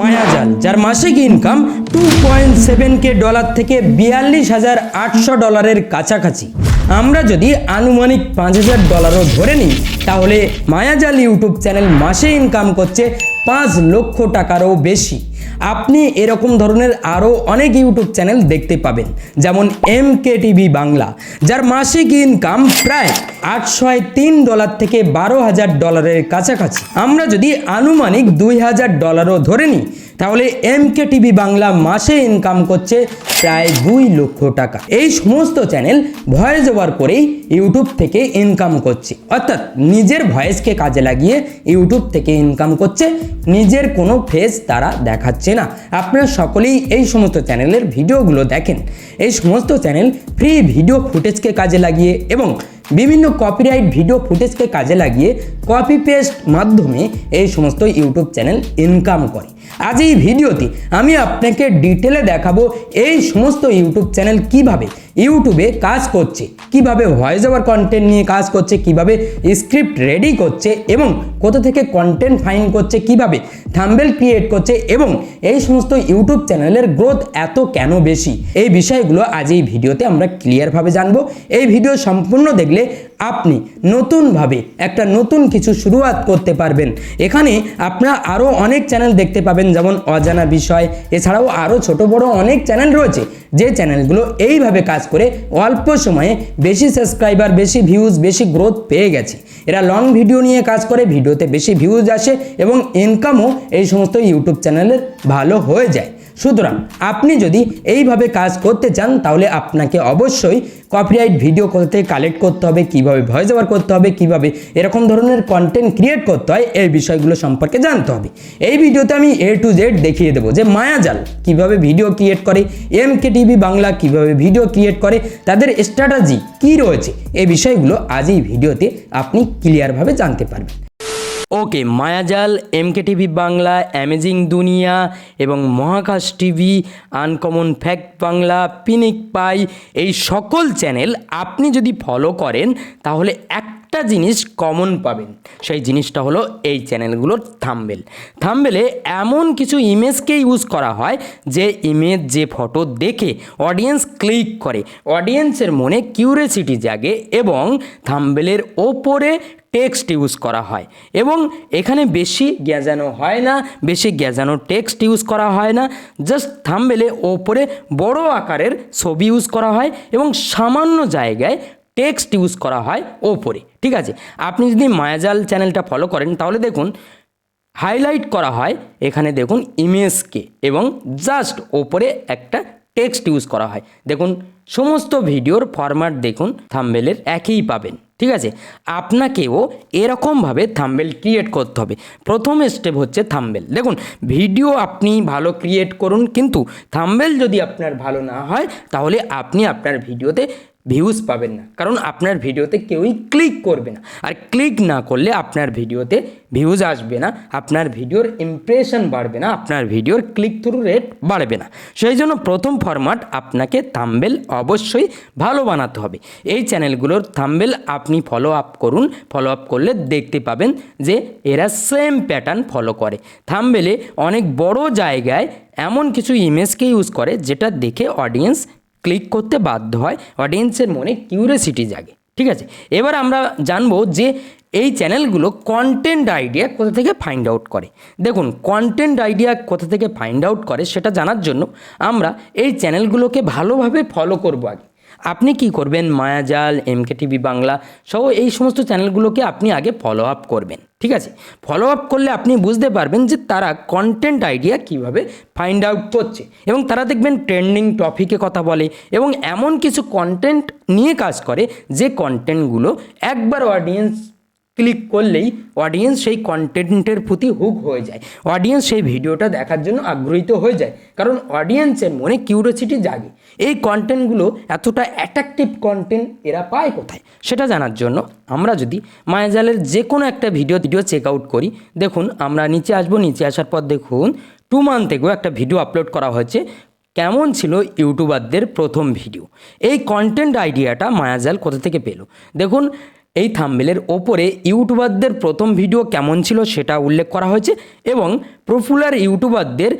মায়াজাল, যার মাসিক income two point seven K dollar থেকে বিয়াল্লিশ হাজার আটশো ডলারের কাছাকাছি। আমরা যদি আনুমানিক পাঁচ হাজার ডলারও ধরে নিই, তাহলে মায়াজাল ইউটিউব চ্যানেল মাসে ইনকাম করছে পাঁচ লক্ষ টাকারও বেশি। আপনি এরকম ধরনের আরও অনেক ইউটিউব চ্যানেল দেখতে পাবেন। যেমন এম কে টিভি বাংলা, যার মাসিক ইনকাম প্রায় আটশো তিন ডলার থেকে বারো হাজার ডলারের কাছাকাছি। আমরা যদি আনুমানিক দুই হাজার ডলারও ধরে নিই তাহলে এম কে টিভি বাংলা মাসে ইনকাম করছে প্রায় দুই লক্ষ টাকা। এই সমস্ত চ্যানেল ভয়েস ওভার করেই ইউটিউব থেকে ইনকাম করছে। অর্থাৎ নিজের ভয়েসকে কাজে লাগিয়ে ইউটিউব থেকে ইনকাম করছে, নিজের কোনো ফেস তারা দেখাচ্ছে না। আপনারা সকলেই এই সমস্ত চ্যানেলের ভিডিওগুলো দেখেন। এই সমস্ত চ্যানেল ফ্রি ভিডিও ফুটেজকে কাজে লাগিয়ে এবং বিভিন্ন কপিরাইট ভিডিও ফুটেজকে কাজে লাগিয়ে কপি পেস্ট মাধ্যমে এই সমস্ত ইউটিউব চ্যানেল ইনকাম করে। আজ এই ভিডিওতে আমি আপনাকে ডিটেলে দেখাবো এই সমস্ত ইউটিউব চ্যানেল কীভাবে ইউটিউবে কাজ করছে, কীভাবে ভয়েস ওভার কন্টেন্ট নিয়ে কাজ করছে, কীভাবে স্ক্রিপ্ট রেডি করছে এবং কোথা থেকে কন্টেন্ট ফাইন করছে, কীভাবে থাম্বেল ক্রিয়েট করছে এবং এই সমস্ত ইউটিউব চ্যানেলের গ্রোথ এত কেন বেশি? এই বিষয়গুলো আজ এই ভিডিওতে আমরা ক্লিয়ারভাবে জানব। এই ভিডিও সম্পূর্ণ দেখলে আপনি নতুনভাবে একটা নতুন কিছু শুরুয়াত করতে পারবেন। এখানে আপনারা আরও অনেক চ্যানেল দেখতে পাবেন। যেমন অজানা বিষয়। এছাড়াও আরও ছোট বড় অনেক চ্যানেল রয়েছে। যে চ্যানেলগুলো এইভাবে কাজ করে অল্প সময়ে বেশি সাবস্ক্রাইবার বেশি ভিউজ বেশি গ্রোথ পেয়ে গেছে। এরা লং ভিডিও নিয়ে কাজ করে ভিডিওতে বেশি ভিউজ আসে এবং ইনকামও এই সমস্ত ইউটিউব চ্যানেলের ভালো হয়ে যায়। সুতরাং আপনি যদি এইভাবে কাজ করতে চান, তাহলে আপনাকে অবশ্যই কপিরাইট ভিডিও থেকে কালেক্ট করতে হবে, কীভাবে ভয়েস ওভার করতে হবে, কীভাবে এরকম ধরনের কন্টেন্ট ক্রিয়েট করতে হয়, এই বিষয়গুলো সম্পর্কে জানতে হবে। এই ভিডিওতে আমি এ টু জেড দেখিয়ে দেবো যে মায়াজাল কীভাবে ভিডিও ক্রিয়েট করে এম কে টিভি বাংলা কীভাবে ভিডিও ক্রিয়েট করে, তাদের স্ট্র্যাটাজি কি রয়েছে, এই বিষয়গুলো আজ এই ভিডিওতে আপনি ক্লিয়ারভাবে জানতে পারবেন। Okay, Mayajal MK TV Bangla, amazing দুনিয়া এবং মহাকাশ টিভি, আনকমন ফ্যাক্ট বাংলা, পিনিক পাই, এই সকল চ্যানেল আপনি যদি ফলো করেন, তাহলে একটা জিনিস কমন পাবেন। সেই জিনিসটা হলো এই চ্যানেলগুলোর থাম্বেল থাম্বেলে এমন কিছু ইমেজকে ইউজ করা হয় যে ইমেজ যে ফটো দেখে অডিয়েন্স ক্লিক করে। অডিয়েন্সের মনে কিউরিয়াসিটি জাগে এবং থাম্বেলের ওপরে টেক্সট ইউজ করা হয়। এবং এখানে বেশি গ্যাজানো হয় না, বেশি গ্যাজানো টেক্সট ইউজ করা হয় না। জাস্ট থাম্বেলে ওপরে বড় আকারের ছবি ইউজ করা হয় এবং সামান্য জায়গায় টেক্সট ইউজ করা হয় ওপরে, ঠিক আছে? আপনি যদি মায়াজাল চ্যানেলটা ফলো করেন, তাহলে দেখুন হাইলাইট করা হয়, এখানে দেখুন ইমেজকে এবং জাস্ট ওপরে একটা টেক্সট ইউজ করা হয়। দেখুন, সমস্ত ভিডিওর ফরম্যাট দেখুন থাম্বেলের একই পাবেন, ঠিক আছে? আপনাকেও এরকমভাবে থাম্বেল ক্রিয়েট করতে হবে। প্রথম স্টেপ হচ্ছে থাম্বেল দেখুন ভিডিও আপনি ভালো ক্রিয়েট করুন, কিন্তু থাম্বেল যদি আপনার ভালো না হয়, তাহলে আপনি আপনার ভিডিওতে ভিউজ পাবেন না। কারণ আপনার ভিডিওতে কেউই ক্লিক করবে না। আর ক্লিক না করলে আপনার ভিডিওতে ভিউজ আসবে না। আপনার ভিডিওর ইমপ্রেশন বাড়বে না। আপনার ভিডিওর ক্লিক থ্রু রেট বাড়বে না। সেই জন্য প্রথম ফরম্যাট আপনাকে থাম্বেল অবশ্যই ভালো বানাতে হবে। এই চ্যানেলগুলোর থাম্বেল আপনি ফলো আপ করুন। ফলো আপ করলে দেখতে পাবেন যে এরা সেম প্যাটার্ন ফলো করে। থাম্বেলে অনেক বড় জায়গায় এমন কিছু ইমেজকে ইউজ করে যেটা দেখে অডিয়েন্স ক্লিক করতে বাধ্য হয় অডিয়েন্সের মনে কিউরিয়াসিটি জাগে, ঠিক আছে? এবার আমরা জানব যে এই চ্যানেলগুলো কন্টেন্ট আইডিয়া কোথা থেকে ফাইন্ড আউট করে। দেখুন কন্টেন্ট আইডিয়া কোথা থেকে ফাইন্ড আউট করে সেটা জানার জন্য আমরা এই চ্যানেলগুলোকে ভালোভাবে ফলো করব আগে। আপনি কি করবেন? মায়াজাল এমকে টিভি বাংলা সহ এই সমস্ত চ্যানেলগুলোকে আপনি আগে ফলো আপ করবেন, ঠিক আছে? ফলো আপ করলে আপনি বুঝতে পারবেন যে তারা কন্টেন্ট আইডিয়া কীভাবে ফাইন্ড আউট করছে এবং তারা দেখবেন ট্রেন্ডিং টপিকে কথা বলে এবং এমন কিছু কন্টেন্ট নিয়ে কাজ করে যে কন্টেন্টগুলো একবার অডিয়েন্স ক্লিক করলেই অডিয়েন্স সেই কন্টেন্টের প্রতি হুক হয়ে যায়। অডিয়েন্স সেই ভিডিওটা দেখার জন্য আগ্রহীত হয়ে যায়। কারণ অডিয়েন্সের মনে কিউরিয়াসিটি জাগে। এই কন্টেন্টগুলো এতটা অ্যাট্রাকটিভ কন্টেন্ট এরা পায় কোথায়? সেটা জানার জন্য আমরা যদি মায়াজালের যে কোনো একটা ভিডিও ভিডিও চেক আউট করি। দেখুন, আমরা নিচে আসব, নিচে আসার পর দেখুন টু মান্থ থেকেও একটা ভিডিও আপলোড করা হয়েছে। কেমন ছিল ইউটিউবারদের প্রথম ভিডিও এই কন্টেন্ট আইডিয়াটা মায়াজাল কোথা থেকে পেল? দেখুন এই থাম্বেলের ওপরে ইউটিউবারদের প্রথম ভিডিও কেমন ছিল সেটা উল্লেখ করা হয়েছে এবং পপুলার ইউটিউবারদের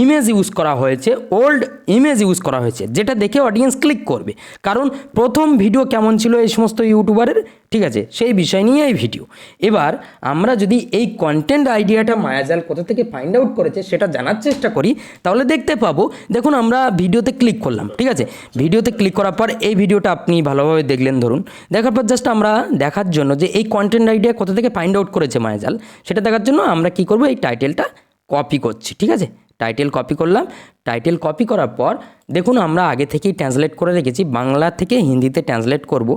ইমেজ ইউজ করা হয়েছে ওল্ড ইমেজ ইউজ করা হয়েছে, যেটা দেখে অডিয়েন্স ক্লিক করবে। কারণ প্রথম ভিডিও কেমন ছিল এই সমস্ত ইউটিউবারের ঠিক আছে, সেই বিষয় নিয়ে এই ভিডিও এবার আমরা যদি এই কন্টেন্ট আইডিয়াটা মায়াজাল কোথা থেকে ফাইন্ড আউট করেছে সেটা জানার চেষ্টা করি, তাহলে দেখতে পাবো। দেখুন, আমরা ভিডিওতে ক্লিক করলাম, ঠিক আছে? ভিডিওতে ক্লিক করার পর এই ভিডিওটা আপনি ভালোভাবে দেখলেন ধরুন। দেখার পর জাস্ট আমরা দেখার জন্য যে এই কন্টেন্ট আইডিয়া কোথা থেকে ফাইন্ড আউট করেছে মায়াজাল, সেটা দেখার জন্য আমরা কি করব? এই টাইটেলটা কপি করছি, ঠিক আছে? টাইটেল কপি করলাম। টাইটেল কপি করার পর, দেখুন আমরা আগে থেকেই ট্রান্সলেট করে রেখেছি, বাংলা থেকে হিন্দিতে ট্রান্সলেট করব।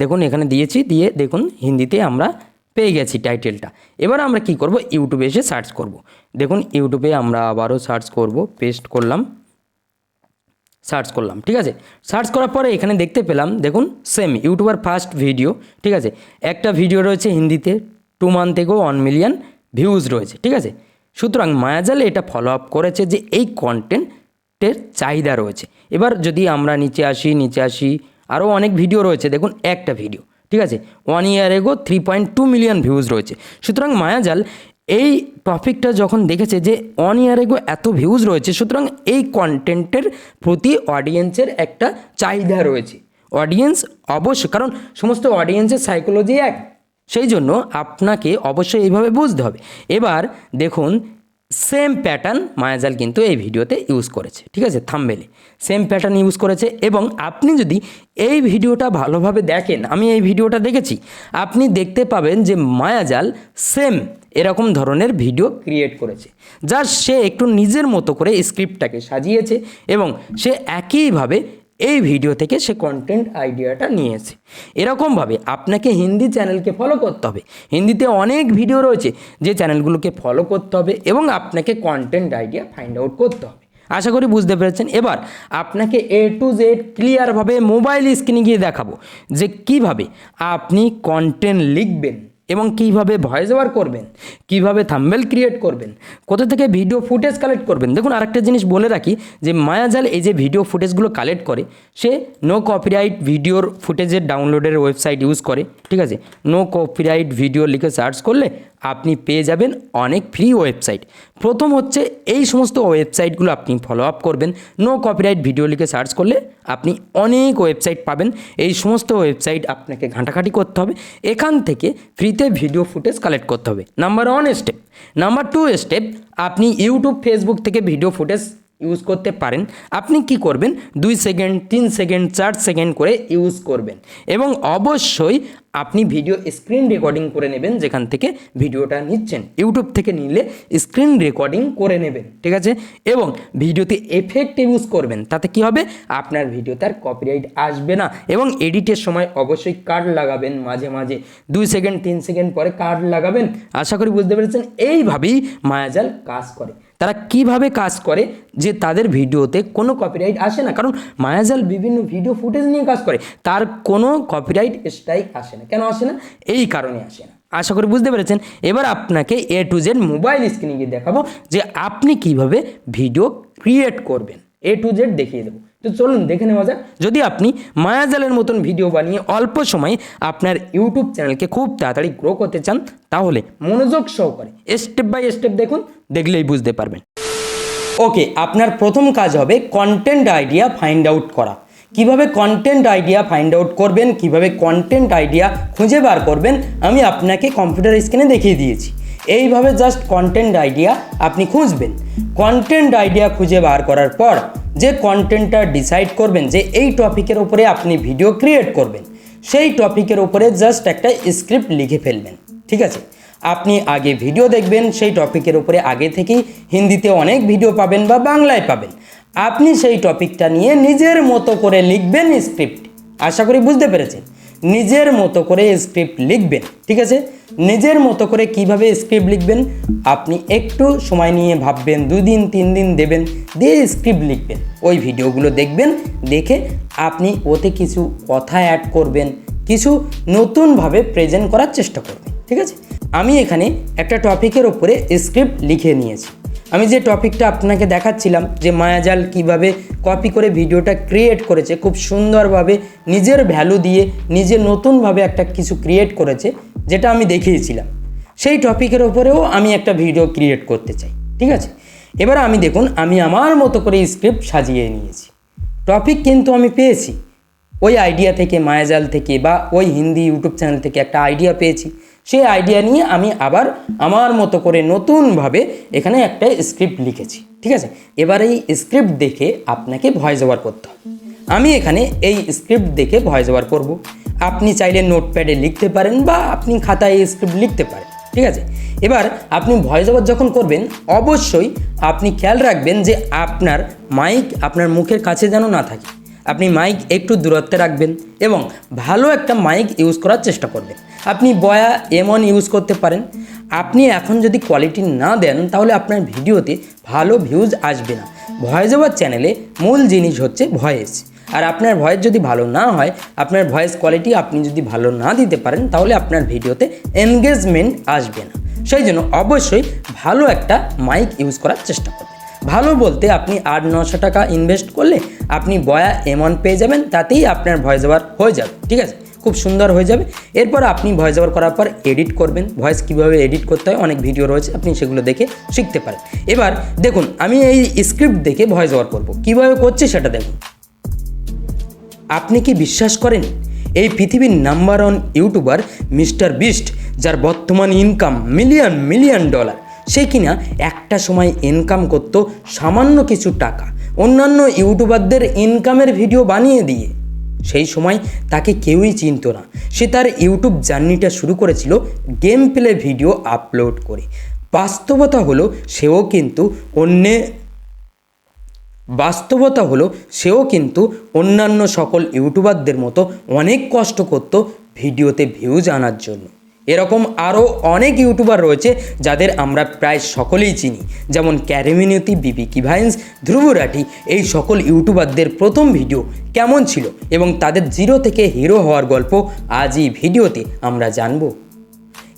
দেখুন এখানে দিয়েছি, দিয়ে দেখুন হিন্দিতে আমরা পেয়ে গেছি টাইটেলটা এবার আমরা কি করব? ইউটিউবে এসে সার্চ করব। দেখুন ইউটিউবে আমরা আবারও সার্চ করব পেস্ট করলাম সার্চ করলাম, ঠিক আছে? সার্চ করার পরে এখানে দেখতে পেলাম, দেখুন সেম ইউটিউবার ফার্স্ট ভিডিও ঠিক আছে? একটা ভিডিও রয়েছে হিন্দিতে টু মান্থ থেকেও ওয়ান মিলিয়ন ভিউজ রয়েছে, ঠিক আছে? সুতরাং মায়াজালে এটা ফলো আপ করেছে যে এই কন্টেন্টের চাহিদা রয়েছে। এবার যদি আমরা নিচে আসি নিচে আসি, আরও অনেক ভিডিও রয়েছে, দেখুন একটা ভিডিও ঠিক আছে? One year ago three point two million views রয়েছে। সুতরাং মায়াজাল এই টপিকটা যখন দেখেছে যে ওয়ান ইয়ার এগো এত ভিউজ রয়েছে, সুতরাং এই কন্টেন্টের প্রতি অডিয়েন্সের একটা চাহিদা রয়েছে। অডিয়েন্স অবশ্যই, কারণ সমস্ত অডিয়েন্সের সাইকোলজি এক সেই জন্য আপনাকে অবশ্যই এইভাবে বুঝতে হবে। এবার দেখুন সেম প্যাটার্ন মায়াজাল কিন্তু এই ভিডিওতে ইউজ করেছে, ঠিক আছে? থাম্বেলে সেম প্যাটার্ন ইউজ করেছে এবং আপনি যদি এই ভিডিওটা ভালোভাবে দেখেন, আমি এই ভিডিওটা দেখেছি, আপনি দেখতে পাবেন যে মায়াজাল সেম এরকম ধরনের ভিডিও ক্রিয়েট করেছে। যা সে একটু নিজের মতো করে স্ক্রিপ্টটাকে সাজিয়েছে এবং সে একইভাবে এই ভিডিও থেকে সে কন্টেন্ট আইডিয়াটা নিয়েছে। এরকমভাবে আপনাকে হিন্দি চ্যানেলকে ফলো করতে হবে। হিন্দিতে অনেক ভিডিও রয়েছে যে চ্যানেলগুলোকে ফলো করতে হবে এবং আপনাকে কন্টেন্ট আইডিয়া ফাইন্ড আউট করতে হবে। আশা করি বুঝতে পেরেছেন। এবার আপনাকে এ টু জেড ক্লিয়ারভাবে মোবাইল স্ক্রিনে গিয়ে দেখাবো যে কীভাবে আপনি কন্টেন্ট লিখবেন। এবং কীভাবে ভয়েস ওভার করবেন, কীভাবে থাম্বেল ক্রিয়েট করবেন, কোথা থেকে ভিডিও ফুটেজ কালেক্ট করবেন। দেখুন, আরেকটা জিনিস বলে রাখি যে মায়াজাল এই যে ভিডিও ফুটেজগুলো কালেক্ট করে, সে নো কপিরাইট ভিডিওর ফুটেজের ডাউনলোডের ওয়েবসাইট ইউজ করে, ঠিক আছে? নো কপিরাইট ভিডিও লিখে সার্চ করলে আপনি পেয়ে যাবেন অনেক ফ্রি ওয়েবসাইট প্রথম হচ্ছে এই সমস্ত ওয়েবসাইটগুলো আপনি ফলো আপ করবেন। নো কপিরাইট ভিডিও লিখে সার্চ করলে আপনি অনেক ওয়েবসাইট পাবেন। এই সমস্ত ওয়েবসাইট আপনাকে ঘাঁটাঘাঁটি করতে হবে। এখান থেকে ফ্রিতে ভিডিও ফুটেজ কালেক্ট করতে হবে। Number one step number two step আপনি ইউটিউব ফেসবুক থেকে ভিডিও ফুটেজ ইউজ করতে পারেন। আপনি কি করবেন? দুই সেকেন্ড, তিন সেকেন্ড, চার সেকেন্ড করে ইউজ করবেন। এবং অবশ্যই আপনি ভিডিও স্ক্রিন রেকর্ডিং করে নেবেন, যেখান থেকে ভিডিওটা নিচ্ছেন। ইউটিউব থেকে নিলে স্ক্রিন রেকর্ডিং করে নেবেন, ঠিক আছে? এবং ভিডিওতে এফেক্ট ইউজ করবেন, তাতে কি হবে? আপনার ভিডিওতে আর কপিরাইট আসবে না। এবং এডিটের সময় অবশ্যই কার্ড লাগাবেন মাঝে মাঝে। দুই সেকেন্ড, তিন সেকেন্ড পরে কার্ড লাগাবেন। আশা করি বুঝতে পেরেছেন? এইভাবেই মায়াজাল কাজ করে। তারা কীভাবে কাজ করে যে তাদের ভিডিওতে কোনো কপিরাইট আসে না। কারণ মায়াজাল বিভিন্ন ভিডিও ফুটেজ নিয়ে কাজ করে, তার কোনো কপিরাইট স্ট্রাইক আসে না। কেন আসে না? এই কারণে আসে না। আশা করি বুঝতে পেরেছেন। এবার আপনাকে এ টু জেড মোবাইল স্ক্রিনে গিয়ে দেখাবো যে আপনি কীভাবে ভিডিও ক্রিয়েট করবেন। এ টু জেড দেখিয়ে দেবো। তো চলুন দেখে নেওয়া যাক। যদি আপনি মায়াজালের মতন ভিডিও বানিয়ে অল্প সময়ে আপনার ইউটিউব চ্যানেলকে খুব তাড়াতাড়ি গ্রো করতে চান, তাহলে মনোযোগ সহকারে স্টেপ বাই স্টেপ দেখুন, দেখলেই বুঝতে পারবেন। ওকে আপনার প্রথম কাজ হবে কন্টেন্ট আইডিয়া ফাইন্ড আউট করা। কীভাবে কন্টেন্ট আইডিয়া ফাইন্ড আউট করবেন, কীভাবে কন্টেন্ট আইডিয়া খুঁজে বার করবেন, আমি আপনাকে কম্পিউটার স্ক্রিনে দেখিয়ে দিয়েছি। এইভাবে জাস্ট কন্টেন্ট আইডিয়া আপনি খুঁজবেন। কন্টেন্ট আইডিয়া খুঁজে বার করার পর যে কন্টেন্টটা ডিসাইড করবেন যে এই টপিকের উপরে আপনি ভিডিও ক্রিয়েট করবেন, সেই টপিকের উপরে জাস্ট একটা স্ক্রিপ্ট লিখে ফেলবেন, ঠিক আছে? আপনি আগে ভিডিও দেখবেন, সেই টপিকের উপরে আগে থেকেই হিন্দিতে অনেক ভিডিও পাবেন বা বাংলায় পাবেন। আপনি সেই টপিকটা নিয়ে নিজের মতো করে লিখবেন স্ক্রিপ্ট আশা করি বুঝতে পেরেছেন। নিজের মতো করে স্ক্রিপ্ট লিখবেন, ঠিক আছে? নিজের মতো করে কীভাবে স্ক্রিপ্ট লিখবেন? আপনি একটু সময় নিয়ে ভাববেন, দুদিন, তিন দিন দেবেন, দিয়ে স্ক্রিপ্ট লিখবেন। ওই ভিডিওগুলো দেখবেন, দেখে আপনি ওতে কিছু কথা অ্যাড করবেন, কিছু নতুনভাবে প্রেজেন্ট করার চেষ্টা করবেন, ঠিক আছে? আমি এখানে একটা টপিকের ওপরে স্ক্রিপ্ট লিখে নিয়েছি। আমি যে টপিকটা আপনাকে দেখাচ্ছিলাম যে মায়াজাল কীভাবে কপি করে ভিডিওটা ক্রিয়েট করেছে, খুব সুন্দরভাবে নিজের ভ্যালু দিয়ে নিজে নতুনভাবে একটা কিছু ক্রিয়েট করেছে, যেটা আমি দেখিয়েছিলাম। সেই টপিকের ওপরেও আমি একটা ভিডিও ক্রিয়েট করতে চাই, ঠিক আছে? এবার আমি দেখুন, আমি আমার মতো করে স্ক্রিপ্ট সাজিয়ে নিয়েছি। টপিক কিন্তু আমি পেয়েছি। ওই আইডিয়া থেকে, মায়াজাল থেকে বা ওই হিন্দি ইউটিউব চ্যানেল থেকে একটা আইডিয়া পেয়েছি। সেই আইডিয়া নিয়ে আমি আবার আমার মতো করে নতুনভাবে এখানে একটা স্ক্রিপ্ট লিখেছি, ঠিক আছে? এবার এই স্ক্রিপ্ট দেখে আপনাকে ভয়েস ওভার করতে হবে। আমি এখানে এই স্ক্রিপ্ট দেখে ভয়েস ওভার করব। আপনি চাইলে নোটপ্যাডে লিখতে পারেন বা আপনি খাতায় এই স্ক্রিপ্ট লিখতে পারেন, ঠিক আছে? এবার আপনি ভয়েস ওভার যখন করবেন, অবশ্যই আপনি খেয়াল রাখবেন যে আপনার মাইক আপনার মুখের কাছে যেন না থাকে। আপনি মাইক একটু দূরত্বে রাখবেন এবং ভালো একটা মাইক ইউজ করার চেষ্টা করবেন। আপনি বয়া এমন ইউজ করতে পারেন। আপনি এখন যদি কোয়ালিটি না দেন, তাহলে আপনার ভিডিওতে ভালো ভিউজ আসবে না। ভয়েস ওভার চ্যানেলে মূল জিনিস হচ্ছে ভয়েস আর আপনার ভয়েস যদি ভালো না হয়, আপনার ভয়েস কোয়ালিটি আপনি যদি ভালো না দিতে পারেন, তাহলে আপনার ভিডিওতে এনগেজমেন্ট আসবে না। সেই জন্য অবশ্যই ভালো একটা মাইক ইউজ করার চেষ্টা করবেন ভালো বলতে আপনি আট, নশো টাকা ইনভেস্ট করলে আপনি বয়া এমন পেয়ে যাবেন, তাতেই আপনার ভয়েস ওভার হয়ে যাবে, ঠিক আছে? খুব সুন্দর হয়ে যাবে। এরপর আপনি ভয়েস ওভার করার পর এডিট করবেন। ভয়েস কীভাবে এডিট করতে হয়, অনেক ভিডিও রয়েছে, আপনি সেগুলো দেখে শিখতে পারেন। এবার দেখুন, আমি এই স্ক্রিপ্ট দেখে ভয়েস ওভার করব। কীভাবে করছি সেটা দেখুন। আপনি কি বিশ্বাস করেন? এই পৃথিবীর number one YouTuber mister Beast, যার বর্তমান ইনকাম মিলিয়ন মিলিয়ন ডলার সে কিনা একটা সময় ইনকাম করতো সামান্য কিছু টাকা। অন্যান্য ইউটিউবারদের ইনকামের ভিডিও বানিয়ে দিয়ে। সেই সময় তাকে কেউই চিনতো না। সে তার ইউটিউব জার্নিটা শুরু করেছিল গেম প্লে ভিডিও আপলোড করে। বাস্তবতা হলো সেও কিন্তু অন্যে বাস্তবতা হলো সেও কিন্তু অন্যান্য সকল ইউটিউবারদের মতো অনেক কষ্ট করতো ভিডিওতে ভিউজ আনার জন্য। এরকম আরও অনেক ইউটিউবার রয়েছে যাদের আমরা প্রায় সকলেই চিনি। যেমন ক্যারেমিনিয়তি বিবি কিভাইন্স ধ্রুবরাঠি এই সকল ইউটিউবারদের প্রথম ভিডিও কেমন ছিল এবং তাদের জিরো থেকে হিরো হওয়ার গল্প আজ এই ভিডিওতে আমরা জানব।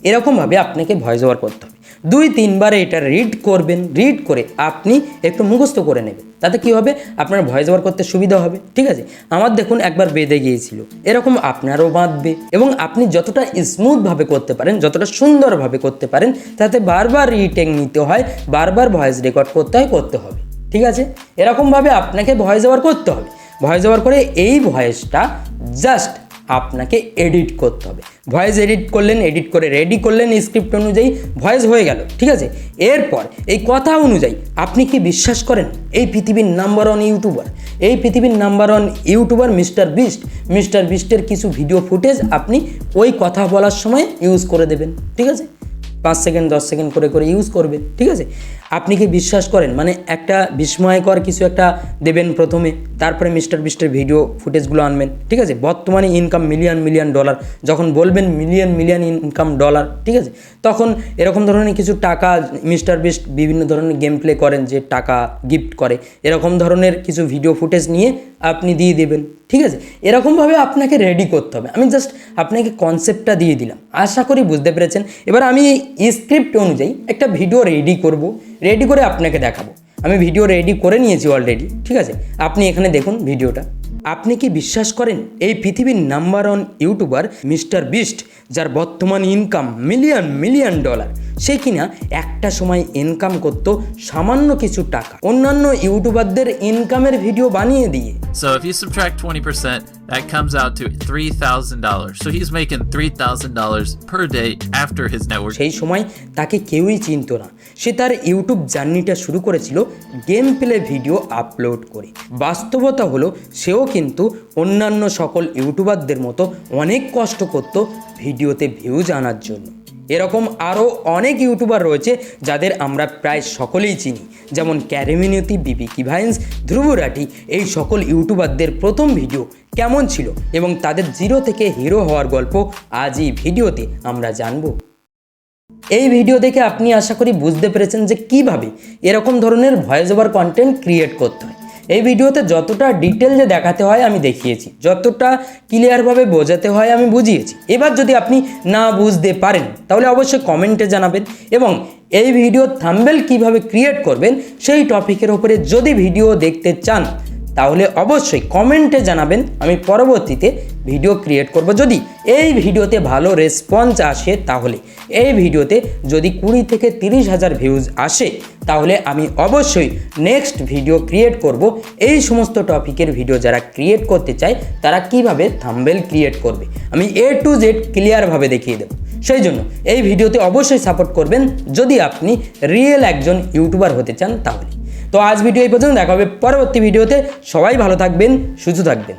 এরকমভাবে আপনাকে ভয়েস ওভার করতে হবে। দুই, তিনবার এটা রিড করবেন। রিড করে আপনি একটু মুখস্থ করে নেবেন। তাতে কি হবে? আপনার ভয়েস ওভার করতে সুবিধা হবে, ঠিক আছে? আমার দেখুন একবার বেঁধে গিয়েছিল, এরকম আপনারও বাঁধবে এবং আপনি যতটা স্মুথভাবে করতে পারেন, যতটা সুন্দরভাবে করতে পারেন, তাতে বারবার রিটেক নিতে হয়, বারবার ভয়েস রেকর্ড করতে হয়, করতে হবে, ঠিক আছে? এরকমভাবে আপনাকে ভয়েস ওভার করতে হবে ভয়েস ওভার করে এই ভয়েসটা জাস্ট আপনাকে এডিট করতে হবে। ভয়েস এডিট করলেন এডিট করে রেডি করলেন স্ক্রিপ্ট অনুযায়ী ভয়েস হয়ে গেল, ঠিক আছে? এরপর এই কথা অনুযায়ী আপনি কি বিশ্বাস করেন? এই পৃথিবীর নাম্বার ওয়ান ইউটিউবার এই পৃথিবীর number one YouTuber mister Beast mister বিস্টের কিছু ভিডিও ফুটেজ আপনি ওই কথা বলার সময় ইউজ করে দেবেন, ঠিক আছে? পাঁচ সেকেন্ড দশ সেকেন্ড করে করে ইউজ করবেন, ঠিক আছে? আপনি কি বিশ্বাস করেন? মানে একটা বিস্ময়কর কিছু একটা দেবেন প্রথমে, তারপরে মিস্টার বিস্টের ভিডিও ফুটেজগুলো আনবেন, ঠিক আছে? বর্তমানে ইনকাম মিলিয়ন মিলিয়ন ডলার যখন বলবেন মিলিয়ন মিলিয়ন ইনকাম ডলার ঠিক আছে? তখন এরকম ধরনের কিছু টাকা মিস্টার বিস্ট বিভিন্ন ধরনের গেম প্লে করেন যে টাকা গিফট করে। এরকম ধরনের কিছু ভিডিও ফুটেজ নিয়ে আপনি দিয়ে দেবেন, ঠিক আছে? এরকমভাবে আপনাকে রেডি করতে হবে। আমি জাস্ট আপনাকে কনসেপ্টটা দিয়ে দিলাম। আশা করি বুঝতে পেরেছেন। এবার আমি এই স্ক্রিপ্ট অনুযায়ী একটা ভিডিও রেডি করব। রেডি করে আপনাকে দেখাবো। আমি ভিডিও রেডি করে নিয়েছি অলরেডি ঠিক আছে? আপনি এখানে দেখুন ভিডিওটা আপনি কি বিশ্বাস করেন এই পৃথিবীর number one YouTuber mister Beast যার বর্তমান ইনকাম মিলিয়ন মিলিয়ন ডলার সে কিনা একটা সময় ইনকাম করতো সামান্য কিছু টাকা। অন্যান্য ইউটিউবারদের ইনকামের ভিডিও বানিয়ে দিয়ে। So if you subtract 20%, that comes out to $3,000. So he's making $3,000 per day after his network. সেই সময় তাকে কেউই চিনতো না। সে তার ইউটিউব জার্নিটা শুরু করেছিল গেম প্লে ভিডিও আপলোড করে। বাস্তবতা হলো সেও কিন্তু অন্যান্য সকল ইউটিউবারদের মতো অনেক কষ্ট করতো ভিডিওতে ভিউজ আনার জন্য। এরকম আরও অনেক ইউটিউবার রয়েছে যাদের আমরা প্রায় সকলেই চিনি। যেমন ক্যারেমিনিয়তি বিবি কিভাইন্স ধ্রুবরাঠি এই সকল ইউটিউবারদের প্রথম ভিডিও কেমন ছিল এবং তাদের জিরো থেকে হিরো হওয়ার গল্প আজ এই ভিডিওতে আমরা জানব। এই ভিডিও দেখে আপনি আশা করি বুঝতে পেরেছেন যে কীভাবে এরকম ধরনের ভয়েস ওভার কন্টেন্ট ক্রিয়েট করতে হয়। এই ভিডিওতে যতটা ডিটেলসে দেখাতে হয় আমি দেখিয়েছি, যতটা ক্লিয়ারভাবে বোঝাতে হয় আমি বুঝিয়েছি। এবার যদি আপনি না বুঝতে পারেন, তাহলে অবশ্যই কমেন্টে জানাবেন এবং এই ভিডিও থাম্বেল কীভাবে ক্রিয়েট করবেন সেই টপিকের ওপরে যদি ভিডিও দেখতে চান, তাহলে অবশ্যই কমেন্টে জানাবেন, আমি পরবর্তীতে ভিডিও ক্রিয়েট করব। যদি এই ভিডিওতে ভালো রেসপন্স আসে তাহলে, এই ভিডিওতে যদি কুড়ি থেকে তিরিশ হাজার ভিউজ আসে, তাহলে আমি অবশ্যই নেক্সট ভিডিও ক্রিয়েট করব। এই সমস্ত টপিকের ভিডিও যারা ক্রিয়েট করতে চায়, তারা কীভাবে থাম্বেল ক্রিয়েট করবে? আমি এ টু জেড ক্লিয়ারভাবে দেখিয়ে দেবো। সেই জন্য এই ভিডিওতে অবশ্যই সাপোর্ট করবেন যদি আপনি রিয়েল একজন ইউটিউবার হতে চান তাহলে। তো আজ ভিডিও এই পর্যন্ত, দেখা হবে পরবর্তী ভিডিওতে সবাই ভালো থাকবেন, সুস্থ থাকবেন।